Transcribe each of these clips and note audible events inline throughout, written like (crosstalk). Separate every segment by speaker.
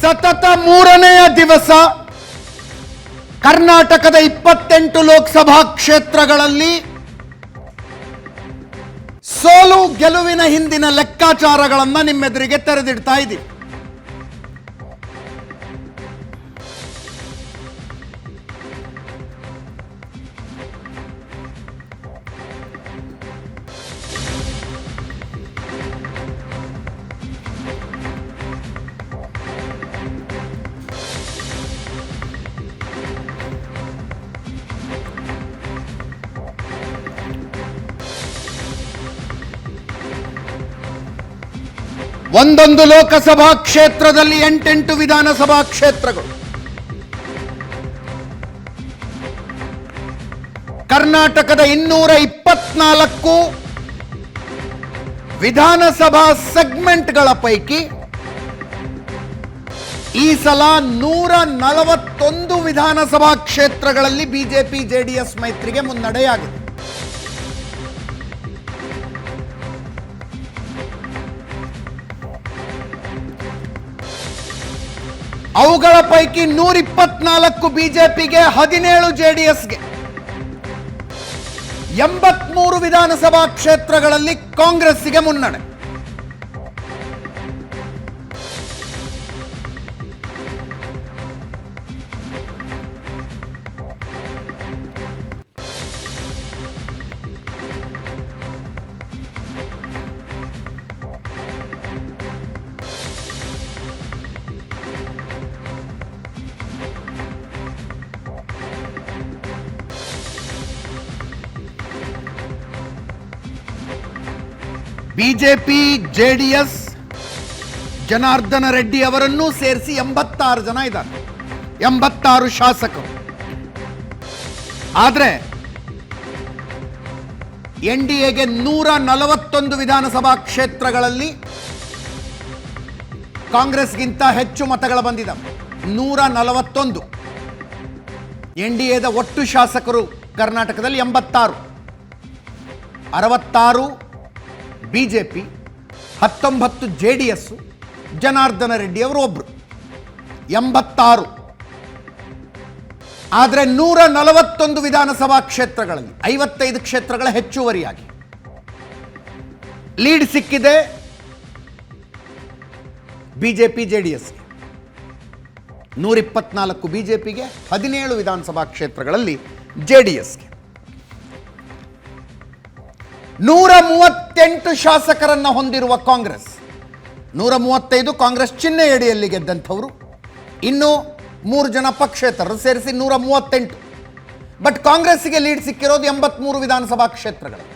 Speaker 1: ಸತತ ಮೂರನೆಯ ದಿವಸ ಕರ್ನಾಟಕದ ಇಪ್ಪತ್ತೆಂಟು ಲೋಕಸಭಾ ಕ್ಷೇತ್ರಗಳಲ್ಲಿ ಸೋಲು ಗೆಲುವಿನ ಹಿಂದಿನ ಲೆಕ್ಕಾಚಾರಗಳನ್ನು ನಿಮ್ಮೆದುರಿಗೆ ತೆರೆದಿಡ್ತಾ ಇದ್ದೀವಿ. ಒಂದೊಂದು ಲೋಕಸಭಾ ಕ್ಷೇತ್ರದಲ್ಲಿ ಎಂಟೆಂಟು ವಿಧಾನಸಭಾ ಕ್ಷೇತ್ರಗಳು. ಕರ್ನಾಟಕದ ಇನ್ನೂರ ಇಪ್ಪತ್ನಾಲ್ಕು ವಿಧಾನಸಭಾ ಸೆಗ್ಮೆಂಟ್ಗಳ ಪೈಕಿ ಈ ಸಲ ನೂರ ನಲವತ್ತೊಂದು ವಿಧಾನಸಭಾ ಕ್ಷೇತ್ರಗಳಲ್ಲಿ ಬಿಜೆಪಿ, ಜೆಡಿಎಸ್ ಮೈತ್ರಿಗೆ ಮುನ್ನಡೆಯಾಗಿದೆ. ಅವುಗಳ ಪೈಕಿ ನೂರ ಇಪ್ಪತ್ನಾಲ್ಕು ಬಿಜೆಪಿಗೆ ಹದಿನೇಳು ಜೆಡಿಎಸ್ಗೆ. ಎಂಬತ್ಮೂರು ವಿಧಾನಸಭಾ ಕ್ಷೇತ್ರಗಳಲ್ಲಿ ಕಾಂಗ್ರೆಸ್ಸಿಗೆ ಮುನ್ನಡೆ. ಬಿಜೆಪಿ, ಜೆಡಿಎಸ್, ಜನಾರ್ದನ ರೆಡ್ಡಿ ಅವರನ್ನೂ ಸೇರಿಸಿ ಎಂಬತ್ತಾರು ಜನ ಇದ್ದಾರೆ. ಎಂಬತ್ತಾರು ಶಾಸಕರು. ಆದರೆ ಎನ್ ಡಿ ಎಗೆ ನೂರ ನಲವತ್ತೊಂದು ವಿಧಾನಸಭಾ ಕ್ಷೇತ್ರಗಳಲ್ಲಿ ಕಾಂಗ್ರೆಸ್ಗಿಂತ ಹೆಚ್ಚು ಮತಗಳು ಬಂದಿದೆ ನೂರ ನಲವತ್ತೊಂದು. ಎನ್ ಡಿ ಎದ ಒಟ್ಟು ಶಾಸಕರು ಕರ್ನಾಟಕದಲ್ಲಿ ಎಂಬತ್ತಾರು. ಅರವತ್ತಾರು ಬಿ ಜೆ ಪಿ ಹತ್ತೊಂಬತ್ತು J D S Janardhana Reddy ಅವರು ಒಬ್ಬರು ಎಂಬತ್ತಾರು. ಆದರೆ ನೂರ ನಲವತ್ತೊಂದು ವಿಧಾನಸಭಾ ಕ್ಷೇತ್ರಗಳಲ್ಲಿ, ಐವತ್ತೈದು ಕ್ಷೇತ್ರಗಳ ಹೆಚ್ಚುವರಿಯಾಗಿ. ಲೀಡ್ ಸಿಕ್ಕಿದೆ ಬಿಜೆಪಿ ಜೆ ಡಿ ಎಸ್ಗೆ ನೂರಿಪ್ಪತ್ನಾಲ್ಕು ಪಿಗೆ ಹದಿನೇಳು ವಿಧಾನಸಭಾ ಕ್ಷೇತ್ರಗಳಲ್ಲಿ ಜೆ ಡಿ ಎಸ್ಗೆ ನೂರ ಮೂವತ್ತೆಂಟು ಶಾಸಕರನ್ನ ಹೊಂದಿರುವ ಕಾಂಗ್ರೆಸ್, ನೂರ ಮೂವತ್ತೈದು ಕಾಂಗ್ರೆಸ್ ಚಿಹ್ನೆಯಡಿಯಲ್ಲಿ ಗೆದ್ದಂಥವರು, ಇನ್ನು ಮೂರು ಜನ ಪಕ್ಷೇತರರು ಸೇರಿಸಿ ನೂರ ಮೂವತ್ತೆಂಟು. ಬಟ್ ಕಾಂಗ್ರೆಸ್ಸಿಗೆ ಲೀಡ್ ಸಿಕ್ಕಿರೋದು ಎಂಬತ್ಮೂರು ವಿಧಾನಸಭಾ ಕ್ಷೇತ್ರಗಳು.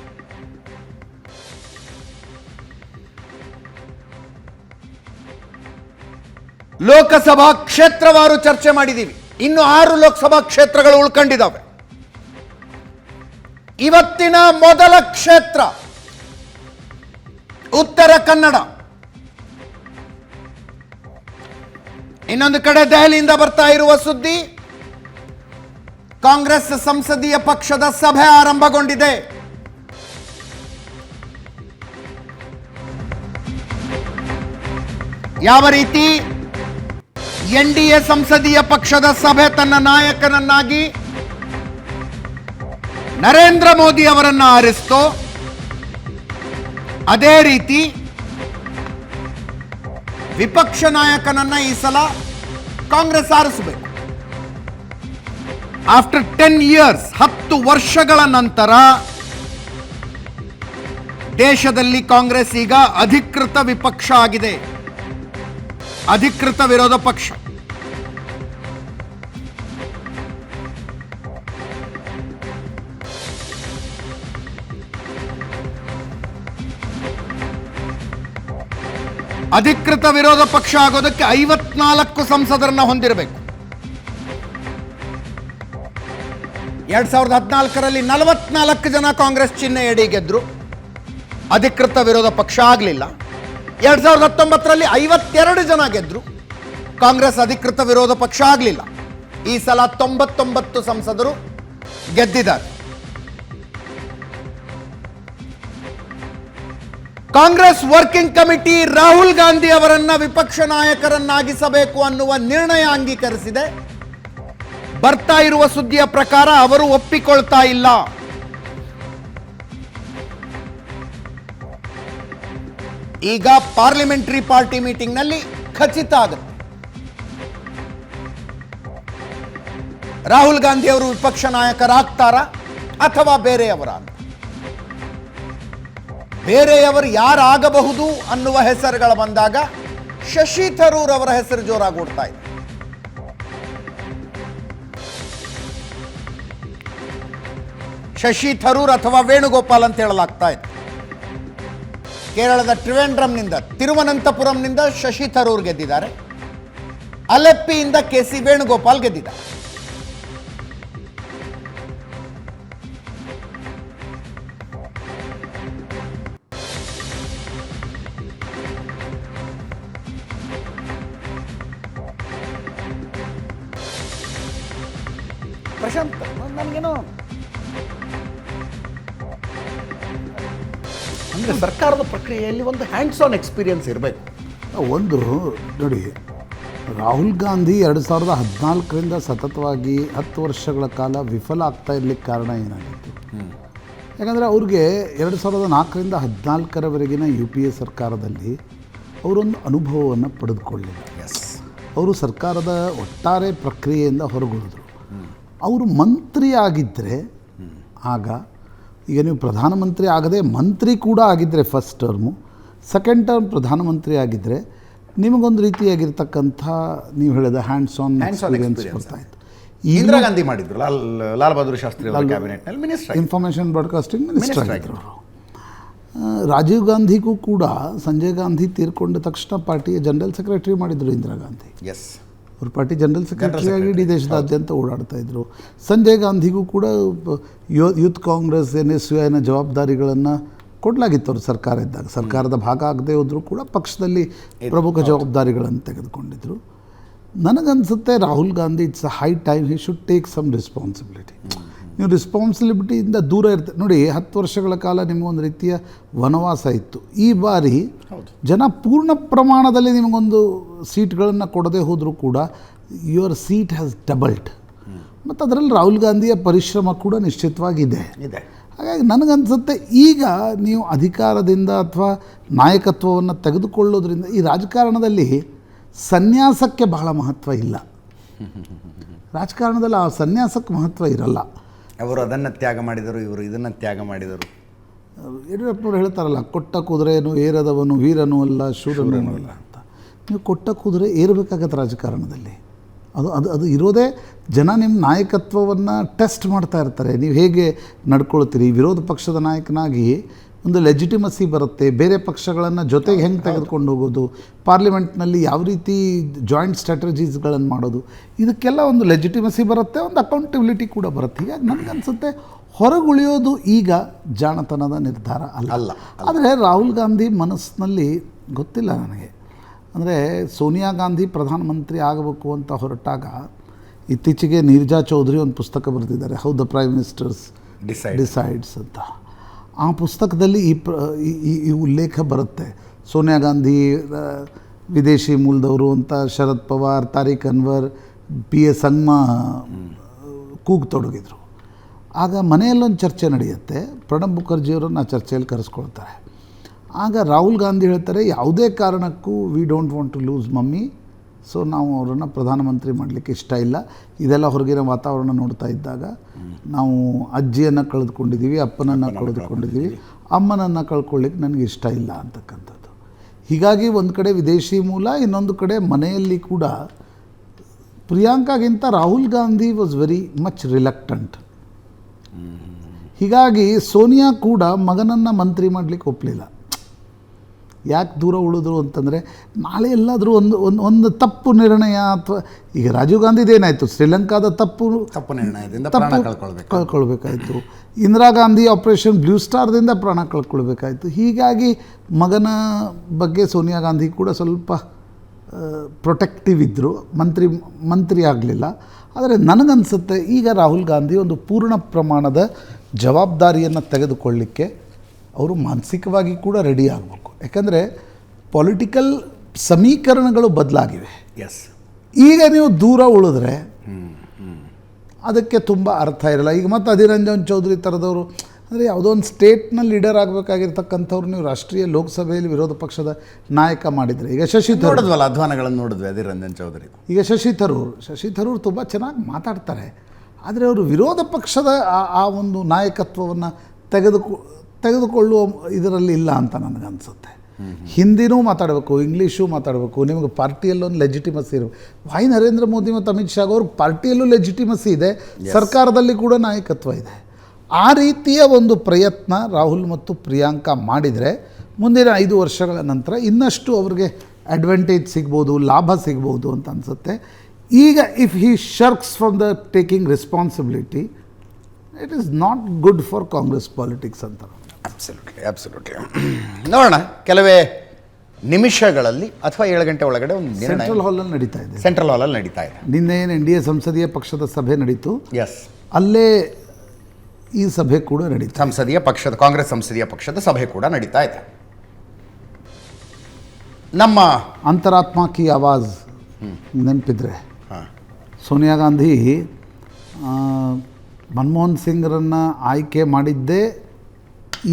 Speaker 1: ಲೋಕಸಭಾ ಕ್ಷೇತ್ರವಾರು ಚರ್ಚೆ ಮಾಡಿದ್ದೀವಿ ಇನ್ನು ಆರು ಲೋಕಸಭಾ ಕ್ಷೇತ್ರಗಳು ಉಳ್ಕೊಂಡಿದ್ದಾವೆ ಇವತ್ತಿನ ಮೊದಲ ಕ್ಷೇತ್ರ ಉತ್ತರ ಕನ್ನಡ. ಇನ್ನೊಂದು ಕಡೆ ದೆಹಲಿಯಿಂದ ಬರ್ತಾ ಇರುವ ಸುದ್ದಿ, ಕಾಂಗ್ರೆಸ್ ಸಂಸದೀಯ ಪಕ್ಷದ ಸಭೆ ಆರಂಭಗೊಂಡಿದೆ. ಯಾವ ರೀತಿ ಎನ್ ಡಿ ಸಂಸದೀಯ ಪಕ್ಷದ ಸಭೆ ತನ್ನ ನಾಯಕನನ್ನಾಗಿ ನರೇಂದ್ರ ಮೋದಿ ಅವರನ್ನು ಆರಿಸ್ತೋ? ಅದೇ ರೀತಿ ವಿಪಕ್ಷ ನಾಯಕನನ್ನ ಈ ಸಲ ಕಾಂಗ್ರೆಸ್ ಆರಿಸಬೇಕು. ಆಫ್ಟರ್ ಟೆನ್ ಇಯರ್ಸ್ ಹತ್ತು ವರ್ಷಗಳ ನಂತರ ದೇಶದಲ್ಲಿ ಕಾಂಗ್ರೆಸ್ ಈಗ ಅಧಿಕೃತ ವಿಪಕ್ಷ ಆಗಿದೆ. ಅಧಿಕೃತ ವಿರೋಧ ಪಕ್ಷ. ಅಧಿಕೃತ ವಿರೋಧ ಪಕ್ಷ ಆಗೋದಕ್ಕೆ ಐವತ್ನಾಲ್ಕು ಸಂಸದರನ್ನ ಹೊಂದಿರಬೇಕು. ಎರಡ್ ಸಾವಿರದ ಹದಿನಾಲ್ಕರಲ್ಲಿ ನಲವತ್ನಾಲ್ಕು ಜನ ಕಾಂಗ್ರೆಸ್ ಚಿಹ್ನೆಯಡಿ ಗೆದ್ರು. ಅಧಿಕೃತ ವಿರೋಧ ಪಕ್ಷ ಆಗಲಿಲ್ಲ. ಎರಡ್ ಸಾವಿರದ ಹತ್ತೊಂಬತ್ತರಲ್ಲಿ ಐವತ್ತೆರಡು ಜನ ಗೆದ್ರು. ಕಾಂಗ್ರೆಸ್ ಅಧಿಕೃತ ವಿರೋಧ ಪಕ್ಷ ಆಗಲಿಲ್ಲ. ಈ ಸಲ ತೊಂಬತ್ತೊಂಬತ್ತು ಸಂಸದರು ಗೆದ್ದಿದ್ದಾರೆ. ಕಾಂಗ್ರೆಸ್ ವರ್ಕಿಂಗ್ ಕಮಿಟಿ ರಾಹುಲ್ ಗಾಂಧಿ ಅವರನ್ನ ವಿಪಕ್ಷ ನಾಯಕರನ್ನಾಗಿಸಬೇಕು ಅನ್ನುವ ನಿರ್ಣಯ ಅಂಗೀಕರಿಸಿದೆ. ಬರ್ತಾ ಇರುವ ಸುದ್ದಿಯ ಪ್ರಕಾರ ಅವರು ಒಪ್ಪಿಕೊಳ್ತಾ ಇಲ್ಲ. ಈಗ ಪಾರ್ಲಿಮೆಂಟರಿ ಪಾರ್ಟಿ ಮೀಟಿಂಗ್ನಲ್ಲಿ ಖಚಿತ ಆಗುತ್ತೆ. ರಾಹುಲ್ ಗಾಂಧಿ ಅವರು ವಿಪಕ್ಷ ನಾಯಕರಾಗ್ತಾರಾ ಅಥವಾ ಬೇರೆಯವರ ಬೇರೆಯವರು ಯಾರಾಗಬಹುದು ಅನ್ನುವ ಹೆಸರುಗಳು ಬಂದಾಗ ಶಶಿ ಥರೂರ್ ಅವರ ಹೆಸರು ಜೋರಾಗಿ ಓಡ್ತಾ ಇದೆ. ಶಶಿ ಥರೂರ್ ಅಥವಾ ವೇಣುಗೋಪಾಲ್ ಅಂತ ಹೇಳಲಾಗ್ತಾ ಇದೆ. ಕೇರಳದ ಟ್ರಿವೆಂಡ್ರಮ್ನಿಂದ ತಿರುವನಂತಪುರಂನಿಂದ ಶಶಿ ಥರೂರ್ ಗೆದ್ದಿದ್ದಾರೆ. ಅಲೆಪ್ಪಿಯಿಂದ ಕೆ ಸಿ ವೇಣುಗೋಪಾಲ್ ಗೆದ್ದಿದ್ದಾರೆ.
Speaker 2: ಅಂದರೆ ಸರ್ಕಾರದ ಪ್ರಕ್ರಿಯೆಯಲ್ಲಿ ಒಂದು ಹ್ಯಾಂಡ್ಸ್ ಆನ್ ಎಕ್ಸ್ಪೀರಿಯನ್ಸ್ ಇರಬೇಕು.
Speaker 3: ಒಂದು ನೋಡಿ ರಾಹುಲ್ ಗಾಂಧಿ ಎರಡು ಸಾವಿರದ ಹದಿನಾಲ್ಕರಿಂದ ಸತತವಾಗಿ ಹತ್ತು ವರ್ಷಗಳ ಕಾಲ ವಿಫಲ ಆಗ್ತಾ ಇರಲಿಕ್ಕೆ ಕಾರಣ ಏನಾಗಿತ್ತು? ಯಾಕಂದರೆ ಅವ್ರಿಗೆ ಎರಡು ಸಾವಿರದ ನಾಲ್ಕರಿಂದ ಹದಿನಾಲ್ಕರವರೆಗಿನ ಯು ಪಿ ಎ ಸರ್ಕಾರದಲ್ಲಿ ಅವರೊಂದು ಅನುಭವವನ್ನು ಪಡೆದುಕೊಳ್ಳಿಲ್ಲ
Speaker 2: ಎಸ್
Speaker 3: ಅವರು ಸರ್ಕಾರದ ಒಟ್ಟಾರೆ ಪ್ರಕ್ರಿಯೆಯಿಂದ ಹೊರಗುಳಿದ್ರು. ಅವರು ಮಂತ್ರಿ ಆಗಿದ್ದರೆ ಆಗ ಈಗ ನೀವು ಪ್ರಧಾನಮಂತ್ರಿ ಆಗದೆ ಮಂತ್ರಿ ಕೂಡ ಆಗಿದ್ದರೆ ಫಸ್ಟ್ ಟರ್ಮು ಸೆಕೆಂಡ್ ಟರ್ಮ್ ಪ್ರಧಾನಮಂತ್ರಿ ಆಗಿದ್ದರೆ ನಿಮಗೊಂದು ರೀತಿಯಾಗಿರ್ತಕ್ಕಂಥ ನೀವು ಹೇಳಿದ ಹ್ಯಾಂಡ್ಸ್ ಆನ್ ಎಕ್ಸ್ಪೀರಿಯನ್ಸ್ ಬರ್ತಾ ಇತ್ತು.
Speaker 2: ಇಂದಿರಾ ಗಾಂಧಿ ಮಾಡಿದ್ರು ಲಾಲ್ ಲಾಲ್ ಬಹದ್ದೂರ್ ಶಾಸ್ತ್ರಿ ಅವರ ಕ್ಯಾಬಿನೆಟ್ನಲ್ಲಿ ಮಿನಿಸ್ಟರ್
Speaker 3: ಇನ್ಫಾರ್ಮೇಷನ್ ಬ್ರಾಡ್ಕಾಸ್ಟಿಂಗ್ ಮಿನಿಸ್ಟರ್ ಆಗಿದ್ರು. ಅವರು. ರಾಜೀವ್ ಗಾಂಧಿಗೂ ಕೂಡ ಸಂಜಯ್ ಗಾಂಧಿ ತೀರ್ಕೊಂಡ ತಕ್ಷಣ ಪಾರ್ಟಿಯ ಜನರಲ್ ಸೆಕ್ರೆಟರಿ ಮಾಡಿದರು ಇಂದಿರಾ ಗಾಂಧಿ.
Speaker 2: ಎಸ್
Speaker 3: ಅವ್ರ ಪಾರ್ಟಿ ಜನರಲ್ ಸೆಕ್ರೆಟರಿ ಆಗಿ ಇಡೀ ದೇಶದಾದ್ಯಂತ ಓಡಾಡ್ತಾ ಇದ್ರು. ಸಂಜಯ್ ಗಾಂಧಿಗೂ ಕೂಡ ಯೋ- youth Congress N S U ಐನ ಜವಾಬ್ದಾರಿಗಳನ್ನು ಕೊಡಲಾಗಿತ್ತು ಅವರು ಸರ್ಕಾರ ಇದ್ದಾಗ. ಸರ್ಕಾರದ ಭಾಗ ಆಗದೆ ಹೋದರೂ ಕೂಡ ಪಕ್ಷದಲ್ಲಿ ಪ್ರಮುಖ ಜವಾಬ್ದಾರಿಗಳನ್ನು ತೆಗೆದುಕೊಂಡಿದ್ರು. ನನಗನ್ಸುತ್ತೆ Rahul Gandhi it's a high time he should take some responsibility ನೀವು ರೆಸ್ಪಾನ್ಸಿಬಿಲಿಟಿಯಿಂದ ದೂರ ಇರ್ತದೆ ನೋಡಿ ಹತ್ತು ವರ್ಷಗಳ ಕಾಲ ನಿಮಗೊಂದು ರೀತಿಯ ವನವಾಸ ಇತ್ತು. ಈ ಬಾರಿ ಜನ ಪೂರ್ಣ ಪ್ರಮಾಣದಲ್ಲಿ ನಿಮಗೊಂದು ಸೀಟ್ಗಳನ್ನು ಕೊಡದೆ ಹೋದರೂ ಕೂಡ ಯುವರ್ ಸೀಟ್ ಹ್ಯಾಸ್ ಡಬಲ್ಡ್ ಮತ್ತು ಅದರಲ್ಲಿ ರಾಹುಲ್ ಗಾಂಧಿಯ ಪರಿಶ್ರಮ ಕೂಡ ನಿಶ್ಚಿತವಾಗಿದೆ.
Speaker 2: ಇದೆ.
Speaker 3: ಹಾಗಾಗಿ ನನಗನ್ಸುತ್ತೆ ಈಗ ನೀವು ಅಧಿಕಾರದಿಂದ ಅಥವಾ ನಾಯಕತ್ವವನ್ನು ತೆಗೆದುಕೊಳ್ಳೋದ್ರಿಂದ ಈ ರಾಜಕಾರಣದಲ್ಲಿ ಸನ್ಯಾಸಕ್ಕೆ ಬಹಳ ಮಹತ್ವ ಇಲ್ಲ. ರಾಜಕಾರಣದಲ್ಲಿ ಆ ಸನ್ಯಾಸಕ್ಕೆ ಮಹತ್ವ ಇರಲ್ಲ.
Speaker 2: ಅವರು ಅದನ್ನು ತ್ಯಾಗ ಮಾಡಿದರು ಇವರು ಇದನ್ನು ತ್ಯಾಗ ಮಾಡಿದರು.
Speaker 3: ಯಡಿಯೂರಪ್ಪನವ್ರು ಹೇಳ್ತಾರಲ್ಲ ಕೊಟ್ಟ ಕುದುರೆನು ಏರದವನು ವೀರನೂ ಅಲ್ಲ ಶೂರನೂ ಅಲ್ಲ. ಅಂತ. ನೀವು ಕೊಟ್ಟ ಕುದುರೆ ಏರಬೇಕಾಗತ್ತೆ ರಾಜಕಾರಣದಲ್ಲಿ. ಅದು ಅದು ಅದು ಇರೋದೇ ಜನ ನಿಮ್ಮ ನಾಯಕತ್ವವನ್ನು ಟೆಸ್ಟ್ ಮಾಡ್ತಾ ಇರ್ತಾರೆ. ನೀವು ಹೇಗೆ ನಡ್ಕೊಳ್ತೀರಿ? ವಿರೋಧ ಪಕ್ಷದ ನಾಯಕನಾಗಿ ಒಂದು ಲೆಜಿಟಿಮಸಿ ಬರುತ್ತೆ. ಬೇರೆ ಪಕ್ಷಗಳನ್ನು ಜೊತೆಗೆ ಹೆಂಗೆ ತೆಗೆದುಕೊಂಡು ಹೋಗೋದು? ಪಾರ್ಲಿಮೆಂಟ್ನಲ್ಲಿ ಯಾವ ರೀತಿ ಜಾಯಿಂಟ್ ಸ್ಟ್ರಾಟಜೀಸ್ಗಳನ್ನು ಮಾಡೋದು? ಇದಕ್ಕೆಲ್ಲ ಒಂದು ಲೆಜಿಟಿಮಸಿ ಬರುತ್ತೆ ಒಂದು ಅಕೌಂಟಬಿಲಿಟಿ ಕೂಡ ಬರುತ್ತೆ. ಹೀಗಾಗಿ ನನಗನ್ಸುತ್ತೆ ಹೊರಗುಳಿಯೋದು ಈಗ ಜಾಣತನದ ನಿರ್ಧಾರ ಅಲ್ಲ.
Speaker 2: ಅಲ್ಲ,
Speaker 3: ಆದರೆ ರಾಹುಲ್ ಗಾಂಧಿ ಮನಸ್ಸಿನಲ್ಲಿ ಗೊತ್ತಿಲ್ಲ ನನಗೆ. ಅಂದರೆ ಸೋನಿಯಾ ಗಾಂಧಿ ಪ್ರಧಾನಮಂತ್ರಿ ಆಗಬೇಕು ಅಂತ ಹೊರಟಾಗ ಇತ್ತೀಚೆಗೆ ನೀರ್ಜಾ ಚೌಧರಿ ಒಂದು ಪುಸ್ತಕ ಬರೆದಿದ್ದಾರೆ how the prime ministers
Speaker 2: decide
Speaker 3: decides ಅಂತ. ಆ ಪುಸ್ತಕದಲ್ಲಿ ಈ ಪ್ರ, ಈ- ಉಲ್ಲೇಖ ಬರುತ್ತೆ. ಸೋನಿಯಾ ಗಾಂಧಿ ವಿದೇಶಿ ಮೂಲದವರು ಅಂತ, ಶರದ್ ಪವಾರ್, ತಾರಿಕ್ ಅನ್ವರ್, ಪಿ ಎ ಸಂಗ್ಮಾ ಕೂಗ್ತೊಡಗಿದ್ರು ಆಗ ಮನೆಯಲ್ಲೊಂದು ಚರ್ಚೆ ನಡೆಯುತ್ತೆ. ಪ್ರಣಬ್ ಮುಖರ್ಜಿಯವರನ್ನು ಆ ಚರ್ಚೆಯಲ್ಲಿ ಕರೆಸ್ಕೊಳ್ತಾರೆ. ಆಗ ರಾಹುಲ್ ಗಾಂಧಿ ಹೇಳ್ತಾರೆ, ಯಾವುದೇ ಕಾರಣಕ್ಕೂ we don't want to lose mummy so ನಾವು ಅವರನ್ನು ಪ್ರಧಾನಮಂತ್ರಿ ಮಾಡಲಿಕ್ಕೆ ಇಷ್ಟ ಇಲ್ಲ. ಇದೆಲ್ಲ ಹೊರಗಿನ ವಾತಾವರಣ ನೋಡ್ತಾ ಇದ್ದಾಗ ನಾವು ಅಜ್ಜಿಯನ್ನು ಕಳೆದುಕೊಂಡಿದ್ದೀವಿ ಅಪ್ಪನನ್ನು ಕಳೆದುಕೊಂಡಿದ್ದೀವಿ ಅಮ್ಮನನ್ನು ಕಳ್ಕೊಳ್ಳಿಕ್ಕೆ ನನಗೆ ಇಷ್ಟ ಇಲ್ಲ ಅಂತಕ್ಕಂಥದ್ದು. ಹೀಗಾಗಿ ಒಂದು ಕಡೆ ವಿದೇಶಿ ಮೂಲ ಇನ್ನೊಂದು ಕಡೆ ಮನೆಯಲ್ಲಿ ಕೂಡ ಪ್ರಿಯಾಂಕಾಗಿಂತ Rahul Gandhi was very much reluctant ಹೀಗಾಗಿ ಸೋನಿಯಾ ಕೂಡ ಮಗನನ್ನು ಮಂತ್ರಿ ಮಾಡಲಿಕ್ಕೆ ಒಪ್ಪಲಿಲ್ಲ ಯಾಕೆ ದೂರ ಉಳಿದ್ರು ಅಂತಂದರೆ ನಾಳೆ ಎಲ್ಲಾದರೂ ಒಂದು ಒಂದು ಒಂದು ತಪ್ಪು ನಿರ್ಣಯ ಅಥವಾ ಈಗ ರಾಜೀವ್ ಗಾಂಧಿದೇನಾಯಿತು ಶ್ರೀಲಂಕಾದ ತಪ್ಪು
Speaker 2: ತಪ್ಪು ನಿರ್ಣಯದಿಂದ ಪ್ರಾಣ
Speaker 3: ತಪ್ಪು
Speaker 2: ಕಳ್ಕೊಳ್ಬೇಕು
Speaker 3: ಕಳ್ಕೊಳ್ಬೇಕಾಯಿತು. ಇಂದಿರಾ ಗಾಂಧಿ ಆಪರೇಷನ್ ಬ್ಲೂ ಸ್ಟಾರ್ದಿಂದ ಪ್ರಾಣ ಕಳ್ಕೊಳ್ಬೇಕಾಯಿತು. ಹೀಗಾಗಿ ಮಗನ ಬಗ್ಗೆ ಸೋನಿಯಾ ಗಾಂಧಿ ಕೂಡ ಸ್ವಲ್ಪ ಪ್ರೊಟೆಕ್ಟಿವ್ ಇದ್ದರು ಮಂತ್ರಿ ಮಂತ್ರಿ ಆಗಲಿಲ್ಲ. ಆದರೆ ನನಗನ್ಸುತ್ತೆ ಈಗ ರಾಹುಲ್ ಗಾಂಧಿ ಒಂದು ಪೂರ್ಣ ಪ್ರಮಾಣದ ಜವಾಬ್ದಾರಿಯನ್ನು ತೆಗೆದುಕೊಳ್ಳಿಕ್ಕೆ ಅವರು ಮಾನಸಿಕವಾಗಿ ಕೂಡ ರೆಡಿ ಆಗಬೇಕು. ಯಾಕಂದರೆ ಪೊಲಿಟಿಕಲ್ ಸಮೀಕರಣಗಳು ಬದಲಾಗಿವೆ.
Speaker 1: ಎಸ್
Speaker 3: ಈಗ ನೀವು ದೂರ ಉಳಿದ್ರೆ ಅದಕ್ಕೆ ತುಂಬ ಅರ್ಥ ಇರಲ್ಲ. ಈಗ ಮತ್ತೆ ಅಧಿರಂಜನ್ ಚೌಧರಿ ಥರದವರು ಅಂದರೆ ಯಾವುದೋ ಒಂದು ಸ್ಟೇಟ್ನ ಲೀಡರ್ ಆಗಬೇಕಾಗಿರ್ತಕ್ಕಂಥವ್ರು ನೀವು ರಾಷ್ಟ್ರೀಯ ಲೋಕಸಭೆಯಲ್ಲಿ ವಿರೋಧ ಪಕ್ಷದ ನಾಯಕ ಮಾಡಿದರೆ ಈಗ ಶಶಿ
Speaker 1: ನೋಡಿದ್ವಲ್ಲ ಅಧ್ವಾನಗಳನ್ನು ನೋಡಿದ್ವಿ ಅಧಿರಂಜನ್ ಚೌಧರಿ.
Speaker 3: ಈಗ ಶಶಿ ತರೂರ್ ಶಶಿ ತರೂರ್ ತುಂಬ ಚೆನ್ನಾಗಿ ಮಾತಾಡ್ತಾರೆ. ಆದರೆ ಅವರು ವಿರೋಧ ಪಕ್ಷದ ಆ- ಆ ಒಂದು ನಾಯಕತ್ವವನ್ನು ತೆಗೆದುಕೊ ತೆಗೆದುಕೊಳ್ಳುವ ಇದರಲ್ಲಿ ಇಲ್ಲ ಅಂತ ನನಗನ್ಸುತ್ತೆ. ಹಿಂದಿನೂ ಮಾತಾಡಬೇಕು ಇಂಗ್ಲೀಷು ಮಾತಾಡಬೇಕು ನಿಮಗೆ ಪಾರ್ಟಿಯಲ್ಲೊಂದು ಲೆಜಿಟಿಮಸಿ ಇರಬೇಕು. ವಾಯ್ ನರೇಂದ್ರ ಮೋದಿ ಮತ್ತು ಅಮಿತ್ ಶಾ ಅವ್ರ ಪಾರ್ಟಿಯಲ್ಲೂ ಲೆಜಿಟಿಮಸಿ ಇದೆ ಸರ್ಕಾರದಲ್ಲಿ ಕೂಡ ನಾಯಕತ್ವ ಇದೆ. ಆ ರೀತಿಯ ಒಂದು ಪ್ರಯತ್ನ ರಾಹುಲ್ ಮತ್ತು ಪ್ರಿಯಾಂಕಾ ಮಾಡಿದರೆ ಮುಂದಿನ ಐದು ವರ್ಷಗಳ ನಂತರ ಇನ್ನಷ್ಟು ಅವ್ರಿಗೆ ಅಡ್ವಾಂಟೇಜ್ ಸಿಗ್ಬೋದು ಲಾಭ ಸಿಗ್ಬೋದು ಅಂತ ಅನಿಸುತ್ತೆ. ಈಗ if he shirks from the taking responsibility it is not good for Congress politics ಅಂತ.
Speaker 1: ಅಬ್ಸಲ್ಯೂಟ್ಲಿ ಅಬ್ಸಲ್ಯೂಟ್ಲಿ (clears throat) ನೋಡೋಣ ಕೆಲವೇ ನಿಮಿಷಗಳಲ್ಲಿ ಅಥವಾ ಏಳು ಗಂಟೆ ಒಳಗಡೆ ಒಂದು ನಿರ್ಣಯ.
Speaker 3: ಸೆಂಟ್ರಲ್ ಹಾಲಲ್ಲಿ ನಡೀತಾ ಇದೆ.
Speaker 1: ಸೆಂಟ್ರಲ್ ಹಾಲಲ್ಲಿ ನಡೀತಾ ಇದೆ.
Speaker 3: ನಿನ್ನೆ ಏನು ಎನ್ ಡಿ ಎ ಸಂಸದೀಯ ಪಕ್ಷದ ಸಭೆ ನಡೀತು.
Speaker 1: ಎಸ್
Speaker 3: ಅಲ್ಲೇ ಈ ಸಭೆ ಕೂಡ ನಡೀತು
Speaker 1: ಸಂಸದೀಯ ಪಕ್ಷದ ಕಾಂಗ್ರೆಸ್ ಸಂಸದೀಯ ಪಕ್ಷದ ಸಭೆ ಕೂಡ ನಡೀತಾ ಇದೆ. ನಮ್ಮ
Speaker 3: ಅಂತರಾತ್ಮ ಕಿ ಆವಾಜ್ ನೆನಪಿದ್ರೆ.
Speaker 1: ಹಾಂ.
Speaker 3: ಸೋನಿಯಾ ಗಾಂಧಿ ಮನಮೋಹನ್ ಸಿಂಗ್ರನ್ನು ಆಯ್ಕೆ ಮಾಡಿದ್ದೇ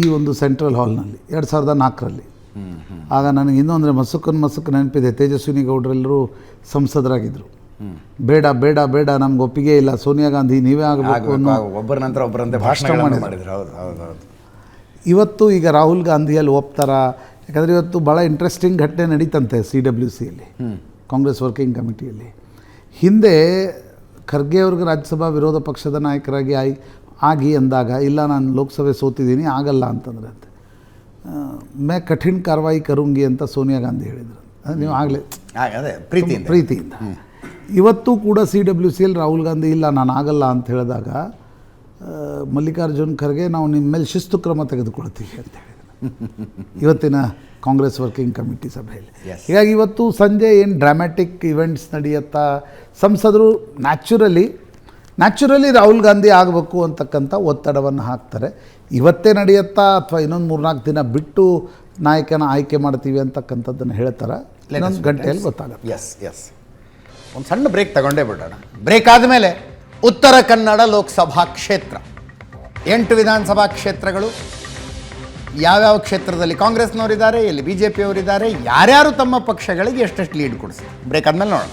Speaker 3: ಈ ಒಂದು ಸೆಂಟ್ರಲ್ ಹಾಲ್ನಲ್ಲಿ ಎರಡು ಸಾವಿರದ ನಾಲ್ಕರಲ್ಲಿ. ಆಗ ನನಗೆ ಇನ್ನೂ ಅಂದರೆ ಮಸುಕನ್ ಮಸುಕ್ ನೆನಪಿದೆ. ತೇಜಸ್ವಿನಿ ಗೌಡರೆಲ್ಲರೂ ಸಂಸದರಾಗಿದ್ದರು ಬೇಡ ಬೇಡ ಬೇಡ ನಮ್ಗೆ ಒಪ್ಪಿಗೆ ಇಲ್ಲ. ಸೋನಿಯಾ ಗಾಂಧಿ ನೀವೇ ಆಗಬೇಕು ಅನ್ನೋ
Speaker 1: ಒಬ್ಬರ ನಂತರ ಒಬ್ಬರಂತೆ
Speaker 3: ಭಾಷಣ ಮಾಡಿದ್ರು. ಇವತ್ತು ಈಗ ರಾಹುಲ್ ಗಾಂಧಿಯಲ್ಲಿ ಒಪ್ತಾರ. ಯಾಕಂದರೆ ಇವತ್ತು ಭಾಳ ಇಂಟ್ರೆಸ್ಟಿಂಗ್ ಘಟನೆ ನಡೀತಂತೆ ಸಿ ಡಬ್ಲ್ಯೂ ಸಿಯಲ್ಲಿ ಕಾಂಗ್ರೆಸ್ ವರ್ಕಿಂಗ್ ಕಮಿಟಿಯಲ್ಲಿ. ಹಿಂದೆ ಖರ್ಗೆ ಅವ್ರಿಗೆ ರಾಜ್ಯಸಭಾ ವಿರೋಧ ಪಕ್ಷದ ನಾಯಕರಾಗಿ ಆಯ್ ಆಗಿ ಅಂದಾಗ ಇಲ್ಲ ನಾನು ಲೋಕಸಭೆ ಸೋತಿದ್ದೀನಿ ಆಗಲ್ಲ ಅಂತಂದ್ರೆ ಅಂತೆ. ಮೇ ಕಠಿಣ ಕಾರ್ವಾಯಿ ಕರುಂಗಿ ಅಂತ ಸೋನಿಯಾ ಗಾಂಧಿ ಹೇಳಿದರು. ನೀವು ಆಗಲೇ
Speaker 1: ಪ್ರೀತಿ ಅದೇ ಪ್ರೀತಿಯಿಂದ.
Speaker 3: ಪ್ರೀತಿಯಿಂದ. ಇವತ್ತು ಕೂಡ ಸಿ ಡಬ್ಲ್ಯೂ ಸಿಯಲ್ಲಿ ರಾಹುಲ್ ಗಾಂಧಿ ಇಲ್ಲ ನಾನು ಆಗಲ್ಲ ಅಂತ ಹೇಳಿದಾಗ ಮಲ್ಲಿಕಾರ್ಜುನ್ ಖರ್ಗೆ ನಾವು ನಿಮ್ಮ ಮೇಲೆ ಶಿಸ್ತು ಕ್ರಮ ತೆಗೆದುಕೊಳ್ತೀವಿ ಅಂತ ಹೇಳಿದ್ರು. ಇವತ್ತಿನ ಕಾಂಗ್ರೆಸ್ ವರ್ಕಿಂಗ್ ಕಮಿಟಿ ಸಭೆಯಲ್ಲಿ. ಹೀಗಾಗಿ ಇವತ್ತು ಸಂಜೆ ಏನು ಡ್ರಾಮ್ಯಾಟಿಕ್ ಇವೆಂಟ್ಸ್ ನಡೆಯುತ್ತಾ ಸಂಸದರು ನ್ಯಾಚುರಲಿ ನ್ಯಾಚುರಲಿ ರಾಹುಲ್ ಗಾಂಧಿ ಆಗಬೇಕು ಅಂತಕ್ಕಂಥ ಒತ್ತಡವನ್ನು ಹಾಕ್ತಾರೆ. ಇವತ್ತೇ ನಡೆಯುತ್ತಾ ಅಥವಾ ಇನ್ನೊಂದು ಮೂರ್ನಾಲ್ಕು ದಿನ ಬಿಟ್ಟು ನಾಯಕನ ಆಯ್ಕೆ ಮಾಡ್ತೀವಿ ಅಂತಕ್ಕಂಥದ್ದನ್ನು ಹೇಳ್ತಾರೆ? ಇನ್ನೊಂದು ಗಂಟೆಯಲ್ಲಿ ಗೊತ್ತಾಗುತ್ತೆ.
Speaker 1: ಎಸ್ ಎಸ್ ಒಂದು ಸಣ್ಣ ಬ್ರೇಕ್ ತಗೊಂಡೇ ಬಿಡೋಣ. ಬ್ರೇಕ್ ಆದಮೇಲೆ ಉತ್ತರ ಕನ್ನಡ ಲೋಕಸಭಾ ಕ್ಷೇತ್ರ. ಎಂಟು ವಿಧಾನಸಭಾ ಕ್ಷೇತ್ರಗಳು. ಯಾವ್ಯಾವ ಕ್ಷೇತ್ರದಲ್ಲಿ ಕಾಂಗ್ರೆಸ್ನವರಿದ್ದಾರೆ ಎಲ್ಲಿ ಬಿ ಜೆ ಪಿಯವರಿದ್ದಾರೆ ಯಾರ್ಯಾರು ತಮ್ಮ ಪಕ್ಷಗಳಿಗೆ ಎಷ್ಟೆಷ್ಟು ಲೀಡ್ ಕೊಡಿಸಿ ಬ್ರೇಕ್ ಆದಮೇಲೆ ನೋಡೋಣ.